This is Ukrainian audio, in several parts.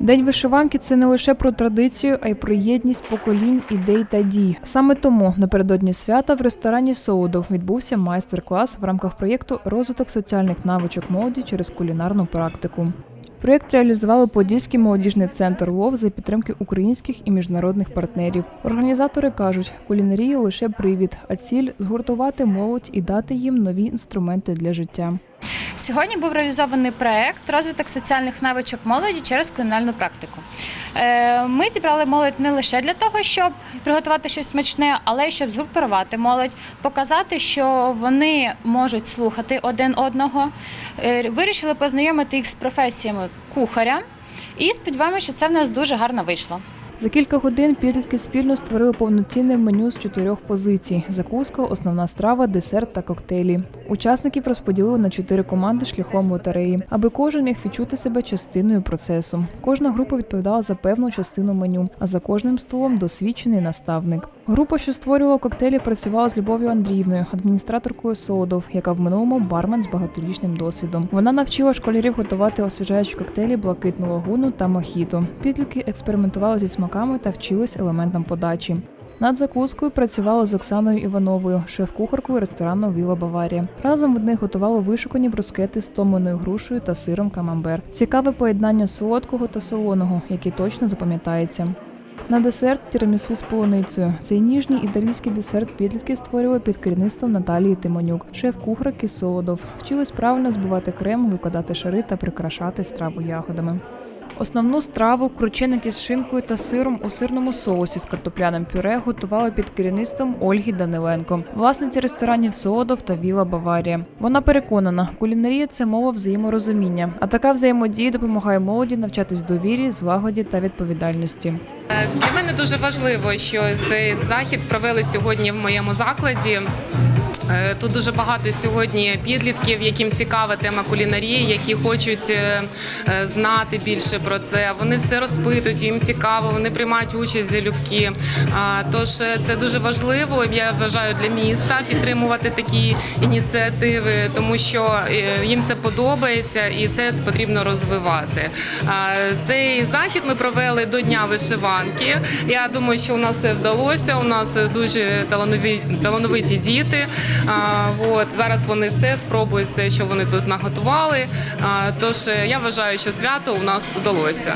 День вишиванки це не лише про традицію, а й про єдність поколінь, ідей та дій. Саме тому напередодні свята в ресторані Соудов відбувся майстер-клас в рамках проєкту Розвиток соціальних навичок молоді через кулінарну практику. Проєкт реалізували Подільський молодіжний центр ЛОВ за підтримки українських і міжнародних партнерів. Організатори кажуть, кулінарія лише привід, а ціль згуртувати молодь і дати їм нові інструменти для життя. Сьогодні був реалізований проект розвиток соціальних навичок молоді через кулінарну практику. Е, Ми зібрали молодь не лише для того, щоб приготувати щось смачне, але й щоб згрупувати молодь, показати, що вони можуть слухати один одного. Е, Вирішили познайомити їх з професіями кухаря. І сподіваємося, що це в нас дуже гарно вийшло. За кілька годин підлітки спільно створили повноцінне меню з чотирьох позицій: закуска, основна страва, десерт та коктейлі. Учасників розподілили на чотири команди шляхом лотереї, аби кожен міг відчути себе частиною процесу. Кожна група відповідала за певну частину меню, а за кожним столом досвідчений наставник. Група, що створювала коктейлі, працювала з Любов'ю Андріївною, адміністраторкою Солодов, яка в минулому бармен з багаторічним досвідом. Вона навчила школярів готувати освіжаючі коктейлі блакитну лагуну та мохіто. Підлітки експериментували зі смаками та вчились елементам подачі. Над закускою працювала з Оксаною Івановою, шеф-кухаркою ресторану Віла Баварія. Разом в них готували вишукані брускети з томленою грушею та сиром камамбер. Цікаве поєднання солодкого та солоного, яке точно запам'ятається. На десерт тірамісу з полуницею. Цей ніжній італійський десерт підлітки створювали під керівництвом Наталії Тимонюк, шеф-кухарки Солодов. Вчились правильно збивати крем, викладати шари та прикрашати страву ягодами. Основну страву крученики з шинкою та сиром у сирному соусі з картопляним пюре готували під керівництвом Ольги Даниленко, власниці ресторанів Солодов та Віла Баварія. Вона переконана, кулінарія це мова взаєморозуміння, а така взаємодія допомагає молоді навчатись довірі, злагоді та відповідальності. Для мене дуже важливо, що цей захід провели сьогодні в моєму закладі. Е, Тут дуже багато сьогодні підлітків, яким цікава тема кулінарії, які хочуть е, е, знати більше про це. Вони все розпитують, їм цікаво, вони приймають участь залюбки. Тож це дуже важливо. Я вважаю для міста підтримувати такі ініціативи, тому що їм це подобається і це потрібно розвивати. Цей захід ми провели до Дня вишиванки. Я думаю, що у нас це вдалося. У нас дуже талановиті діти. А, От зараз вони все спробують все, що вони тут наготували. А, Тож е, я вважаю, що свято у нас вдалося.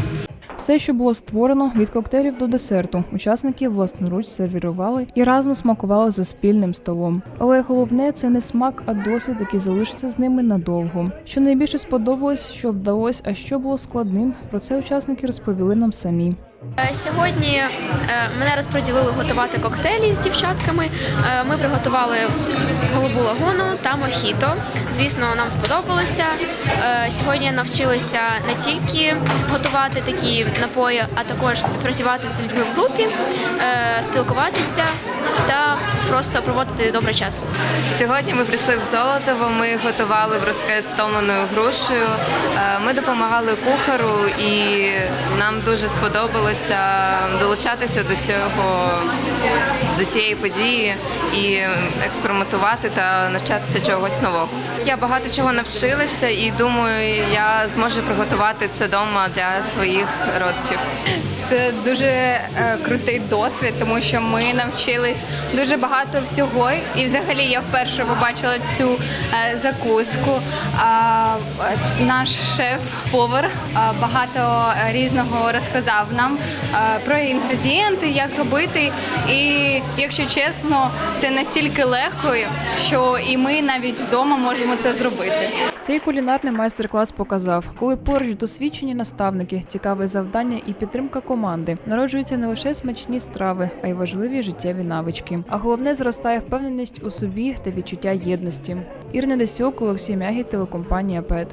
Все, що було створено від коктейлів до десерту, учасники власноруч сервірували і разом смакували за спільним столом. Але головне це не смак, а досвід, який залишиться з ними надовго. Що найбільше сподобалось, що вдалось, а що було складним, про це учасники розповіли нам самі. Е, Сьогодні е, мене розподілили готувати коктейлі з дівчатками. Е, Ми приготували голубу лагуну та мохіто. Звісно, нам сподобалося. Сьогодні навчилися не тільки готувати такі напої, а також співпрацювати з людьми в групі, спілкуватися та просто проводити добрий час. Сьогодні ми прийшли в Золотово. Ми готували брускет з томленою грушею. Е, Ми допомагали кухару, і нам дуже сподобалося долучатися до цього до цієї події і експериментувати та навчатися чогось нового. Я багато чого навчилася, і думаю, я зможу приготувати це вдома для своїх родичів. Це дуже е, крутий досвід, тому що ми навчились дуже багато всього. І взагалі я вперше побачила цю е, закуску. А, е, наш шеф-повар е, багато е, різного розказав нам е, про інгредієнти, як робити. І якщо чесно, це настільки легко, що і ми навіть вдома можемо це зробити. Цей кулінарний майстер-клас показав, коли поруч досвідчені наставники, цікаве завдання і підтримка команди народжуються не лише смачні страви, а й важливі життєві навички. А головне зростає впевненість у собі та відчуття єдності. Ірина Десюк, Олексій Мягі, телекомпанія ПЕТ.